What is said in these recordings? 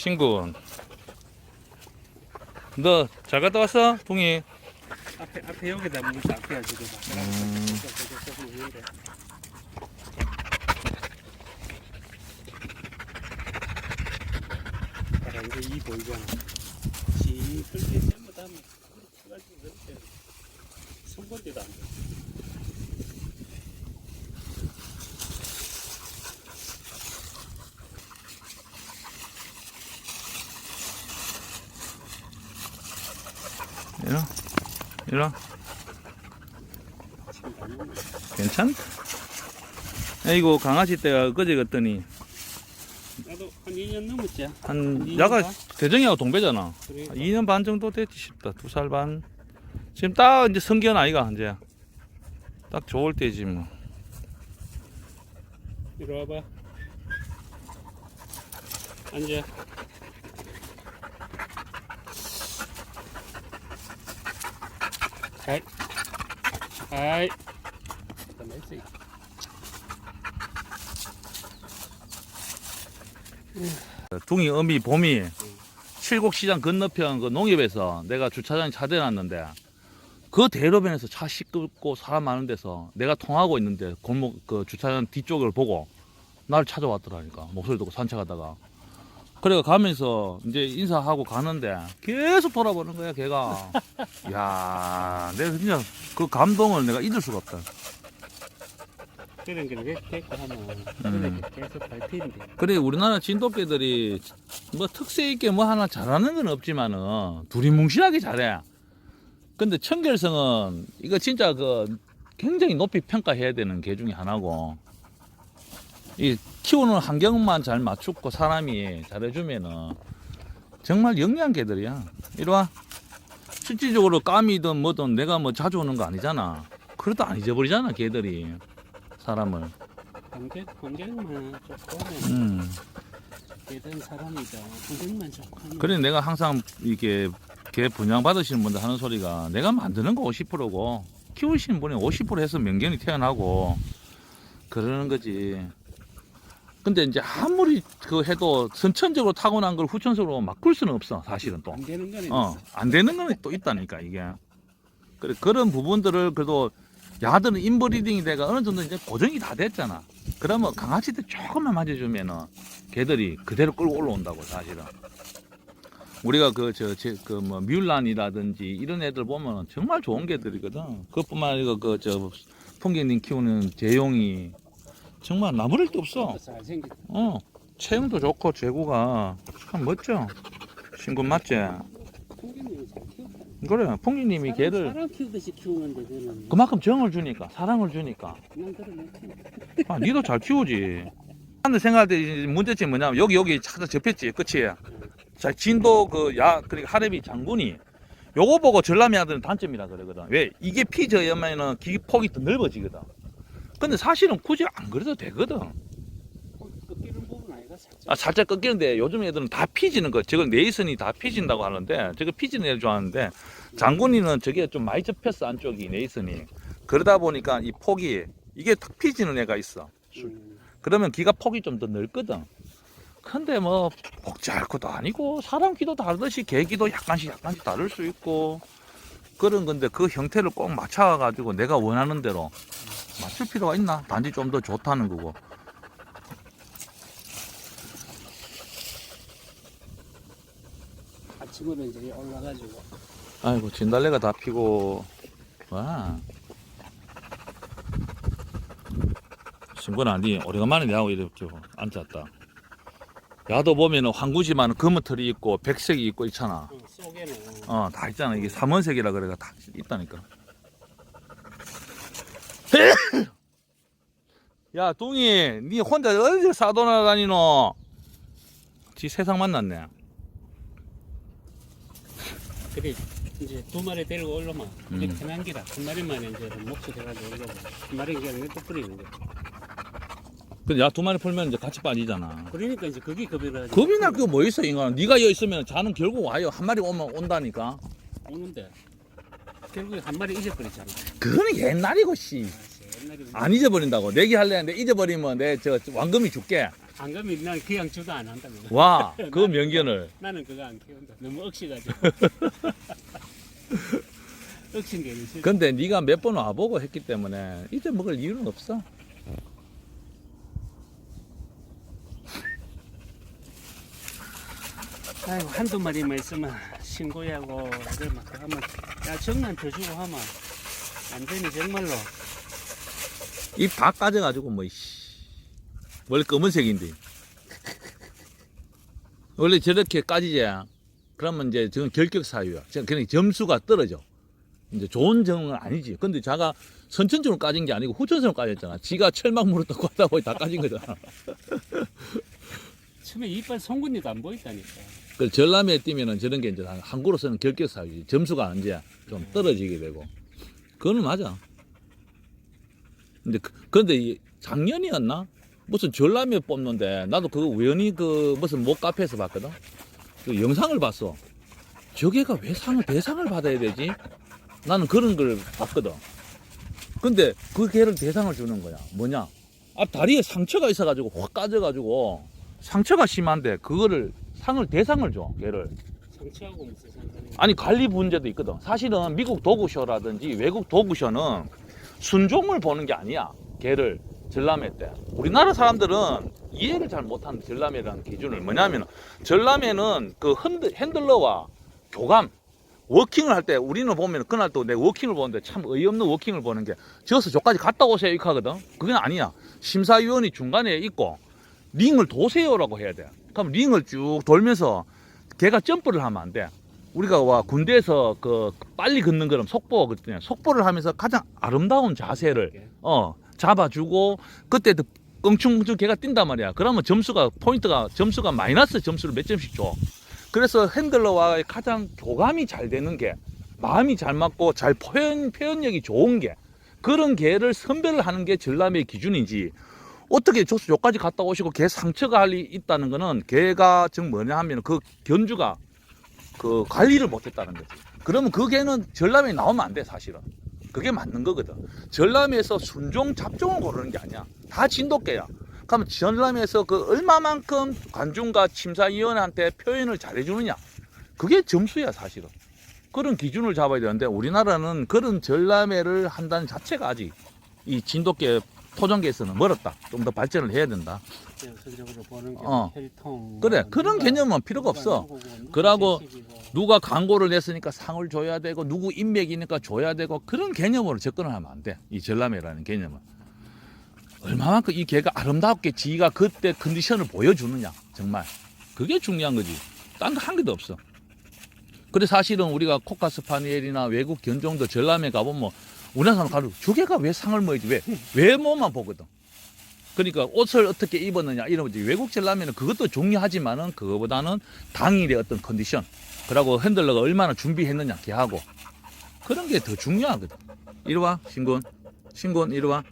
신군. 너 잘 갔다 왔어? 동이. 앞에 앞에 여기다 물다 앞에 지금 음. 봐라 이제 이 보이잖아. 지글게 전부 다 해가지고 이렇게 손건대도 안 돼. 이리 와. 지금 가면 괜찮다. 아이고 강아지 때가 그제 갔더니 나도 한 2년 넘었지. 한이 야가? 대정이하고 동배잖아. 그러니까 2년 반 정도 됐지 싶다. 두 살 반. 지금 딱 이제 성견 아이가 이제 딱 좋을 때지 뭐. 이리 와봐. 앉아. 하이. 잠깐만 있어. 둥이 어미 봄이 칠곡시장 건너편 그 농협에서 내가 주차장에 차 대놨는데 그 대로변에서 차 시끄럽고 사람 많은 데서 내가 통하고 있는데 골목 그 주차장 뒤쪽을 보고 날 찾아왔더라니까 목소리 듣고 산책하다가 그래가 가면서 이제 인사하고 가는데 계속 돌아보는 거야 걔가 야 내가 진짜 그 감동을 내가 잊을 수가 없다 그런 게 됐고 하면 음. 계속 발표인데. 그래 우리나라 진돗개들이 뭐 특색 있게 뭐 하나 잘하는 건 없지만은 둘이 뭉실하게 잘해. 근데 청결성은 이거 진짜 그 굉장히 높이 평가해야 되는 개 중에 하나고 이 키우는 환경만 잘 맞추고 사람이 잘해주면은 정말 영리한 개들이야. 이리 와. 실질적으로 까미든 뭐든 내가 뭐 자주 오는 거 아니잖아. 그래도 안 잊어버리잖아 개들이 사람을. 환경만 좋고 하면 음. 되던 사람이죠. 좋고 하면 그래 내가 항상 이게 개 분양 받으시는 분들 하는 소리가 내가 만드는 거 50%고 키우시는 분이 50% 해서 명견이 태어나고 그러는 거지. 근데 이제 아무리 그 해도 선천적으로 타고난 걸 후천적으로 바꿀 수는 없어 사실은 또. 안 되는 거는 어, 안 되는 거는 또 있다니까 이게. 그래 그런 부분들을 그래도 야들은 인브리딩이 돼가 어느 정도 이제 고정이 다 됐잖아. 그러면 강아지들 조금만 만져주면은 개들이 그대로 끌고 올라온다고 사실은. 우리가 그 저 그 뭐 뮬란이라든지 이런 애들 보면 정말 좋은 개들이거든. 그것뿐만 아니라 그 저 풍경님 키우는 재용이 정말 나무랄 게 없어. 잘생겼 어, 체형도 좋고 제구가 참 멋져. 신군 맞지? 풍경님이 잘 키웠다. 그래, 풍기님이 걔를 사람 키우듯이 키우는데 그는 그만큼 정을 주니까, 사랑을 주니까. 그냥 아, 니도 잘 키우지. 하는데 생각할 때 이제 문제점이 뭐냐면 여기 여기 찾아 접혔지, 끝이. 자, 진도 그 야, 그러니까 하레비 장군이 요거 보고 전람이 하는 단점이라 그러거든. 왜? 이게 피져야면은 기 폭이 더 넓어지거든. 근데 사실은 굳이 안 그래도 되거든. 꺾이는 부분 아이가 살짝 아, 살짝 꺾이는데 요즘 애들은 다 피지는 거. 저걸 네이슨이 다 피진다고 하는데 저거 피지는 애를 좋아하는데 장군이는 저게 좀 많이 접혔어 안쪽이 네이슨이. 그러다 보니까 이 폭이 이게 탁 피지는 애가 있어. 음, 그러면 귀가 폭이 좀 더 넓거든. 근데 뭐 복잡할 것도 아니고 사람 귀도 다르듯이 개 귀도 약간씩 약간씩 다를 수 있고 그런 건데 그 형태를 꼭 맞춰가지고 내가 원하는 대로 맞출 필요가 있나? 단지 좀 더 좋다는 거고. 아침으로 이제 올라가지고. 아이고 진달래가 다 피고. 와. 신고는 아니 오래간만에 내하고 이렇게 앉았다. 야도 보면은 황구지만 검은 털이 있고 백색이 있고 있잖아 어, 다 있잖아. 이게 삼원색이라 그래가 다 있다니까. 야 뚱이 니 혼자 어디서 싸돌아 다니노? 지 세상 만났네. 그래 이제 두 마리 데리고 올라마 이제 음. 편한 기라 한 마리만 이제 목수 돼가지고 올라오고 한 마리 그냥 또 뿌리는 거 근데 야 두 마리 풀면 이제 같이 빠지잖아 그러니까 이제 그게 겁이 나지 겁이 날게뭐 있어 인간 네가 여기 있으면 자는 결국 와요 한 마리 오면 온다니까 오는데 결국에 한 마리 잊어버리잖아 그거는 옛날이고 씨 아, 옛날에 안 잊어버린다고 내기 할래 했는데 잊어버리면 내 저 왕금이 줄게 안 가면 난 그냥 주도 안 한다. 그거. 와, 그 명견을. 나는 그거 안 키운다. 너무 억시가지고. 싫어. 근데 네가 몇 번 와보고 했기 때문에 이제 먹을 이유는 없어. 아이고 한두 마리만 있으면 신고하고 그래 막 하면 야 정난 더 주고 하면 안 되니 정말로 이다 까져가지고 뭐, 씨. 원래 검은색인데. 원래 저렇게 까지지. 그러면 이제 저건 결격 사유야. 저- 그냥 점수가 떨어져. 이제 좋은 점은 아니지. 근데 자가 선천적으로 까진 게 아니고 후천적으로 까졌잖아. 지가 철망무로 떠고 하다 보니 다 까진 거잖아. 처음에 이빨 송곳니도 안 보인다니까 그 전람회 뛰면은 저런 게 이제 한국으로서는 결격 사유지. 점수가 이제 좀 떨어지게 되고. 그거는 맞아. 근데 그, 근데 이 작년이었나? 무슨 전람회 뽑는데 나도 그거 우연히 그 무슨 목 카페에서 봤거든. 그 영상을 봤어. 저게가 왜 상을 대상을 받아야 되지? 나는 그런 걸 봤거든. 근데 그 개를 대상을 주는 거야. 뭐냐? 앞 다리에 상처가 있어가지고 확 까져가지고 상처가 심한데 그거를 상을 대상을 줘 개를. 상처하고 무슨 상관이 아니 관리 문제도 있거든. 사실은 미국 도구쇼라든지 외국 도구쇼는 순종을 보는 게 아니야. 개를 전람회 때. 우리나라 사람들은 이해를 잘 못하는 전람회라는 기준을 뭐냐면 전람회는 그 핸들, 핸들러와 교감 워킹을 할 때 우리는 보면 그날 또 내 워킹을 보는데 참 어이없는 워킹을 보는 게 저서 저까지 갔다 오세요 이렇게 하거든. 그건 아니야. 심사위원이 중간에 있고 링을 도세요라고 해야 돼. 그럼 링을 쭉 돌면서 걔가 점프를 하면 안 돼. 우리가 와 군대에서 그 빨리 걷는 거는 속보 그때 속보를 하면서 가장 아름다운 자세를 어 잡아주고 그때 또 껑충껑충 걔가 뛴단 말이야. 그러면 점수가 포인트가 점수가 마이너스 점수를 몇 점씩 줘. 그래서 핸들러와의 가장 교감이 잘 되는 게 마음이 잘 맞고 잘 표현 표현력이 좋은 게 그런 개를 선별을 하는 게 전람의 기준이지. 어떻게 조수 요까지 갔다 오시고 개 상처가 할리 있다는 거는 개가 지금 뭐냐 하면 그 견주가 그 관리를 못했다는 거지. 그러면 그 개는 전람에 나오면 안 돼 사실은. 그게 맞는 거거든. 전람에서 순종 잡종을 고르는 게 아니야. 다 진돗개야. 그러면 전람에서 그 얼마만큼 관중과 심사위원한테 표현을 잘해주느냐. 그게 점수야 사실은. 그런 기준을 잡아야 되는데 우리나라는 그런 전람회를 한다는 자체가 아직 이 진돗개 토종계에서는 멀었다. 좀 더 발전을 해야 된다. 정석적으로 보는 게 어. 혈통 그래 뭐 그런 개념은 필요가 없어. 누가 그러고. 누가 광고를 냈으니까 상을 줘야 되고 누구 인맥이니까 줘야 되고 그런 개념으로 접근을 하면 안 돼. 이 전람회라는 개념은. 얼마만큼 이 개가 아름답게 지가 그때 컨디션을 보여주느냐 정말 그게 중요한 거지. 딴 거 한 개도 없어. 근데 사실은 우리가 코카스파니엘이나 외국 견종도 전람회 가보면 뭐 우리나라 사람 가도 저 개가 왜 상을 먹지? 왜? 외모만 보거든. 그러니까 옷을 어떻게 입었느냐 이런 거지. 외국 전람회는 그것도 중요하지만은 그거보다는 당일의 어떤 컨디션 그리고 핸들러가 얼마나 준비했느냐 걔하고. 그런 게 더 중요하거든. 이리 와 신곤 신곤 이리 와.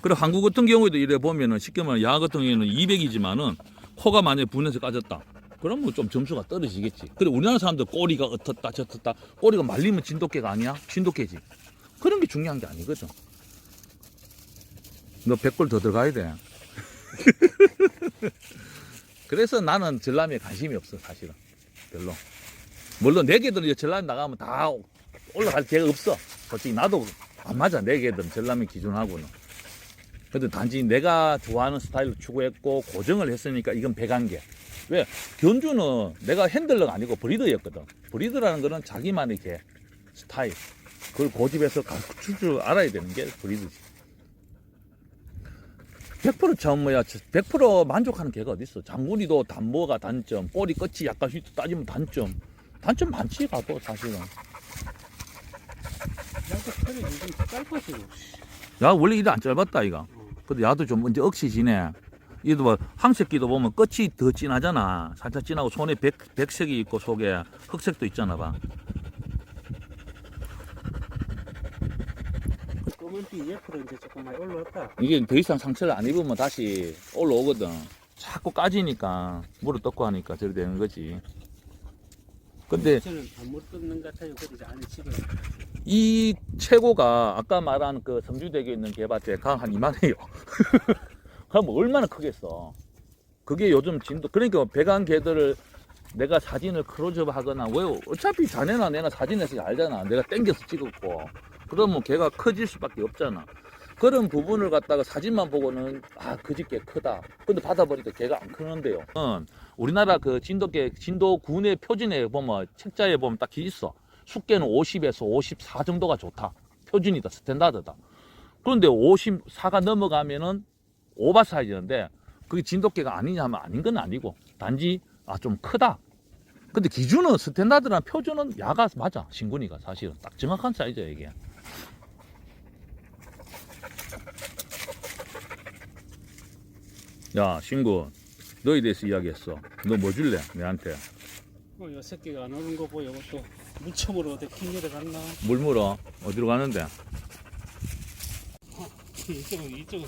그리고 한국 같은 경우에도 이래 보면은 쉽게 말하면 야 같은 경우에는 200이지만은 코가 만약에 분해서 까졌다 그러면 좀 점수가 떨어지겠지 그래 우리나라 사람들 꼬리가 어떻다 저떻다 꼬리가 말리면 진돗개가 아니야 진돗개지 그런 게 중요한 게 아니거든 너 100골 더 들어가야 돼 그래서 나는 전람회에 관심이 없어 사실은 별로. 물론 내 개들은 전람 나가면 다 올라갈 개가 없어. 솔직히 나도 안 맞아. 내 개들은 전람의 기준하고는. 근데 단지 내가 좋아하는 스타일로 추구했고 고정을 했으니까 이건 배관계. 왜? 견주는 내가 핸들러가 아니고 브리더였거든. 브리더라는 거는 자기만의 개 스타일. 그걸 고집해서 갖출 줄 알아야 되는 게 브리드지. 100% 처음 뭐야 100% 만족하는 개가 어딨어 장군이도 단모가 단점 꼬리 끝이 약간 휘 따지면 단점 단점 많지 가도 사실은 야 원래 이래 안 짧았다 이가 어. 근데 야도 좀 이제 억시 지네 이도 뭐 항색기도 보면 끝이 더 진하잖아. 살짝 진하고 손에 백, 백색이 있고 속에 흑색도 있잖아 봐. 검은띠 옆으로 이제 조금 많이 올라왔다. 이게 더 이상 상처를 안 입으면 다시 올라오거든. 자꾸 까지니까 물을 떴고 하니까 저리 되는 거지. 근데 저는 안물 뜯는 것 같아요. 그래서 안에 집에 이 최고가 아까 말한 그 성주대교에 있는 개밭에 강한 이만해요. 그럼 얼마나 크겠어. 그게 요즘 진도 그러니까 배간 개들을 내가 사진을 크로즈업 하거나 왜 어차피 자네나 내나 사진에서 알잖아. 내가 땡겨서 찍었고 그러면 걔가 커질 수밖에 없잖아. 그런 부분을 갖다가 사진만 보고는 아 그 집 개 크다. 근데 받아보니까 걔가 안 크는데요. 음, 우리나라 그 진돗개 진도 군의 표준에 보면 책자에 보면 딱 있어. 숙개는 50에서 54 정도가 좋다. 표준이다. 스탠다드다. 그런데 54가 넘어가면은 오바 사이즈인데 그게 진돗개가 아니냐 하면 아닌 건 아니고 단지 아 좀 크다. 근데 기준은 스탠다드랑 표준은 야가 맞아. 신군이가 사실은 딱 정확한 사이즈야 이게. 야 신군 너에 대해서 이야기했어. 너 뭐 줄래 내한테? 어, 요 새끼가 안 오는 거 보여. 이것도 물총으로 어디 킹일에 갔나? 물 물어 어디로 가는데? 이쪽은 이쪽은